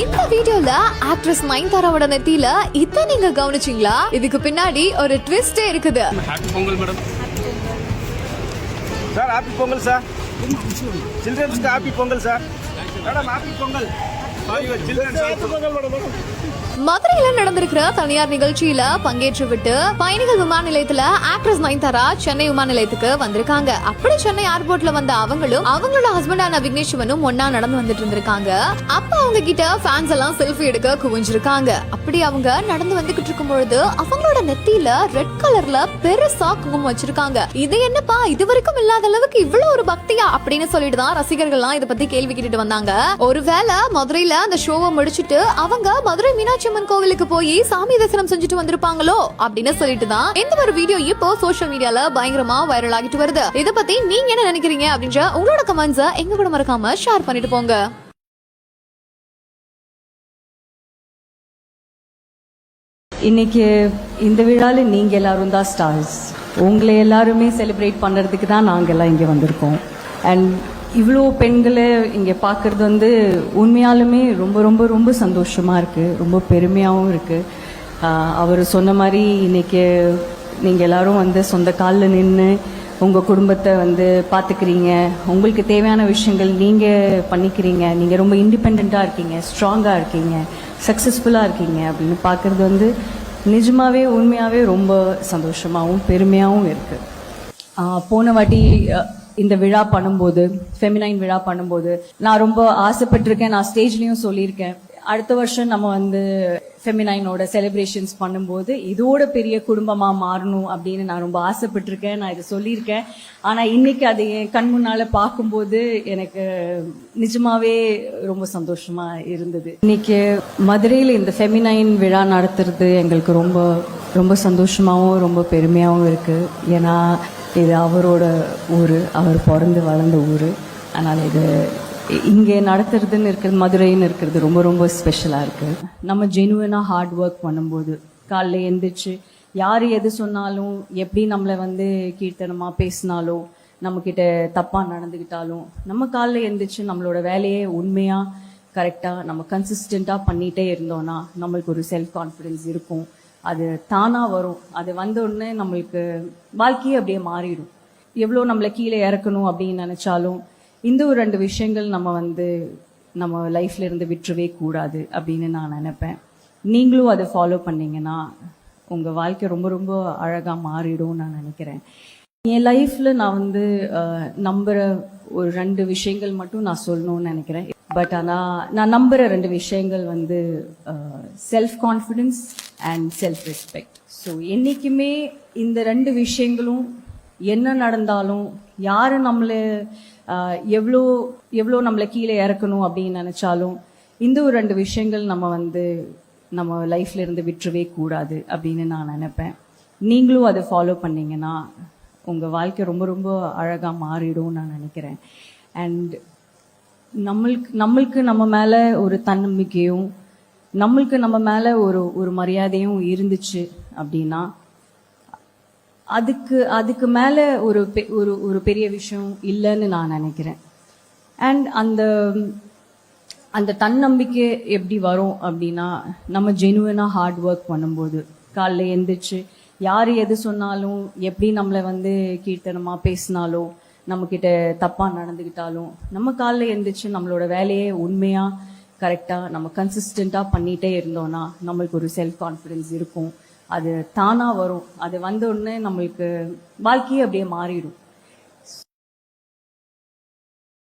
இந்த வீடியோல ஆக்ட்ரஸ் நயன்தாராவோட நெத்தியில இத நீங்க கவனிச்சீங்களா? இதுக்கு பின்னாடி ஒரு ட்விஸ்டே இருக்குது. Pongal madam sir happy Pongal sir சில்ட்ரன்ஸ்க்கு happy Pongal sir madam happy Pongal. Childrens happy Pongal madam madam மதுரையில நடந்திருக்கிற தனியார் நிகழ்ச்சியில பங்கேற்று விட்டு பயணிகள் விமான நிலையத்துல ஆக்ட்ரஸ் நயன்தாரா சென்னை விமான நிலையத்துக்கு வந்திருக்காங்க. அப்படி சென்னை ஏர்போர்ட்ல வந்த அவங்களும் அவங்களோட ஹஸ்பண்டான விக்னேஷ் சிவனும் ஒன்னா நடந்து வந்துட்டு இருந்திருக்காங்க. அப்ப அவங்க கிட்ட ஃபேன்ஸ் எல்லாம் செல்ஃபி எடுக்க குவிஞ்சிருக்காங்க. அப்படி அவங்க நடந்து வந்துகிட்டு இருக்கும் பொழுது அவங்களோட நெத்தியில ரெட் கலர்ல பெருசா குங்குமம் வச்சிருக்காங்க. இது என்னப்பா? இது வரைக்கும் இல்லாத அளவுக்கு இவ்வளவு ஒரு பக்தியா? அப்படின்னு சொல்லிட்டு தான் ரசிகர்கள்லாம் இதை பத்தி கேள்வி கேட்டுட்டு வந்தாங்க. ஒருவேளை மதுரையில அந்த ஷோவை முடிச்சிட்டு அவங்க மதுரை மீனாட்சி அம்மன் கோவிலுக்கு போய் சாமி தரிசனம் செஞ்சுட்டு வந்திருப்பாங்களோ அப்படின்னு சொல்லிட்டு தான் இந்த ஒரு வீடியோ இப்போ சோஷியல் மீடியால பயங்கரமா வைரல் ஆகிட்டு வருது. இத பத்தி நீங்க என்ன நினைக்கிறீங்க அப்படின்ற உங்களோட கமெண்ட்ஸ எங்க கூட மறக்காம ஷேர் பண்ணிட்டு போங்க. இன்னைக்கு இந்த விழாவில் நீங்கள் எல்லாரும் தான் ஸ்டார்ஸ் உங்களை எல்லாருமே செலிப்ரேட் பண்ணுறதுக்கு தான் நாங்கள் எல்லாம் இங்கே வந்திருக்கோம். அண்ட் இவ்வளோ பெண்களை இங்கே பார்க்குறது வந்து உண்மையாலுமே ரொம்ப ரொம்ப ரொம்ப சந்தோஷமாக இருக்குது ரொம்ப பெருமையாகவும் இருக்குது அவர் சொன்ன மாதிரி இன்னைக்கு நீங்கள் எல்லோரும் வந்து சொந்த காலில் நின்று உங்கள் குடும்பத்தை வந்து பார்த்துக்கிறீங்க உங்களுக்கு தேவையான விஷயங்கள் நீங்கள் பண்ணிக்கிறீங்க. நீங்கள் ரொம்ப இண்டிபெண்ட்டாக இருக்கீங்க ஸ்ட்ராங்காக இருக்கீங்க சக்ஸஸ்ஃபுல்லாக இருக்கீங்க அப்படின்னு பார்க்குறது வந்து நிஜமாகவே உண்மையாகவே ரொம்ப சந்தோஷமாகவும் பெருமையாகவும் இருக்குது போன வாட்டி இந்த விழா பண்ணும்போது ஃபெமினைன் விழா பண்ணும்போது நான் ரொம்ப ஆசைப்பட்டிருக்கேன் நான் ஸ்டேஜ்லேயும் சொல்லியிருக்கேன். அடுத்த வருஷம் நம்ம வந்து ஃபெமினைனோட செலிப்ரேஷன்ஸ் பண்ணும்போது இதோட பெரிய குடும்பமா மாறணும் அப்படின்னு நான் ரொம்ப ஆசைப்பட்டிருக்கேன் நான் இதை சொல்லியிருக்கேன். ஆனா இன்னைக்கு அதை என் கண் முன்னால பார்க்கும்போது எனக்கு நிஜமாவே ரொம்ப சந்தோஷமா இருந்தது. இன்னைக்கு மதுரையில் இந்த ஃபெமினைன் விழா நடத்துறது எங்களுக்கு ரொம்ப ரொம்ப சந்தோஷமாகவும் ரொம்ப பெருமையாகவும் இருக்கு. ஏன்னா இது அவரோட ஊர் அவர் பிறந்து வளர்ந்த ஊர். அதனால் இது இங்கே நடத்துறதுன்னு இருக்கிறது மதுரைன்னு இருக்கிறது ரொம்ப ரொம்ப ஸ்பெஷலாக இருக்குது நம்ம ஜெனுவனாக ஹார்ட் ஒர்க் பண்ணும்போது காலைல எழுந்திரிச்சு யார் எது சொன்னாலும் எப்படி நம்மளை வந்து கீர்த்தனமாக பேசினாலோ நம்மக்கிட்ட தப்பாக நடந்துக்கிட்டாலும் நம்ம காலைல எழுந்திரிச்சு நம்மளோட வேலையை உண்மையாக கரெக்டாக நம்ம கன்சிஸ்டண்ட்டாக பண்ணிகிட்டே இருந்தோன்னா நம்மளுக்கு ஒரு செல்ஃப் கான்ஃபிடென்ஸ் இருக்கும். அது தானாக வரும். அது வந்தோடனே நம்மளுக்கு வாழ்க்கையே அப்படியே மாறிடும். எவ்வளோ நம்மளை கீழே இறக்கணும் அப்படின்னு நினச்சாலும் இந்த ஒரு ரெண்டு விஷயங்கள் நம்ம வந்து நம்ம லைஃப்ல இருந்து விட்டுறவே கூடாது அப்படின்னு நான் நினைப்பேன். நீங்களும் அதை ஃபாலோ பண்ணீங்கன்னா உங்கள் வாழ்க்கை ரொம்ப ரொம்ப அழகாக மாறிடும் நான் நினைக்கிறேன். என் லைஃப்பில் நான் வந்து நம்புகிற ஒரு ரெண்டு விஷயங்கள் மட்டும் நான் சொல்லணும்னு நினைக்கிறேன். பட் ஆனால் நான் நம்புகிற ரெண்டு விஷயங்கள் வந்து self confidence and self respect so என்றைக்குமே இந்த ரெண்டு விஷயங்களும் என்ன நடந்தாலும் யார் நம்மளை எவ்வளோ எவ்வளோ நம்மளை கீழே இறக்கணும் அப்படின்னு நினச்சாலும் இந்த ஒரு ரெண்டு விஷயங்கள் நம்ம வந்து நம்ம லைஃப்ல இருந்து விட்டுறவே கூடாது அப்படின்னு நான் நினைப்பேன். நீங்களும் அதை ஃபாலோ பண்ணீங்கன்னா உங்கள் வாழ்க்கை ரொம்ப ரொம்ப அழகாக மாறிடும் நான் நினைக்கிறேன். அண்ட் நம்மளுக்கு நம்மளுக்கு நம்ம மேலே ஒரு தன்னம்பிக்கையும் நம்மளுக்கு நம்ம மேலே ஒரு ஒரு மரியாதையும் இருந்துச்சு அப்படின்னா அதுக்கு அதுக்கு மேலே ஒரு பெ- ஒரு ஒரு பெரிய விஷயம் இல்லைன்னு நான் நினைக்கிறேன். அண்ட் அந்த அந்த தன்னம்பிக்கை எப்படி வரும் அப்படின்னா நம்ம ஜெனுவனாக ஹார்ட் ஒர்க் பண்ணும்போது காலைல எந்திரிச்சு யார் எது சொன்னாலும் எப்படி நம்மளை வந்து கீர்த்தனமாக பேசினாலோ நம்மக்கிட்ட தப்பாக நடந்துக்கிட்டாலும் நம்ம காலைல எழுந்திரிச்சு நம்மளோட வேலையை உண்மையாக கரெக்டாக நம்ம கன்சிஸ்டண்ட்டாக பண்ணிகிட்டே இருந்தோம்னா நம்மளுக்கு ஒரு செல்ஃப் கான்ஃபிடென்ஸ் இருக்கும். அது தானாக வரும். அது வந்த உடனே நம்மளுக்கு வாழ்க்கையே அப்படியே மாறிடும்.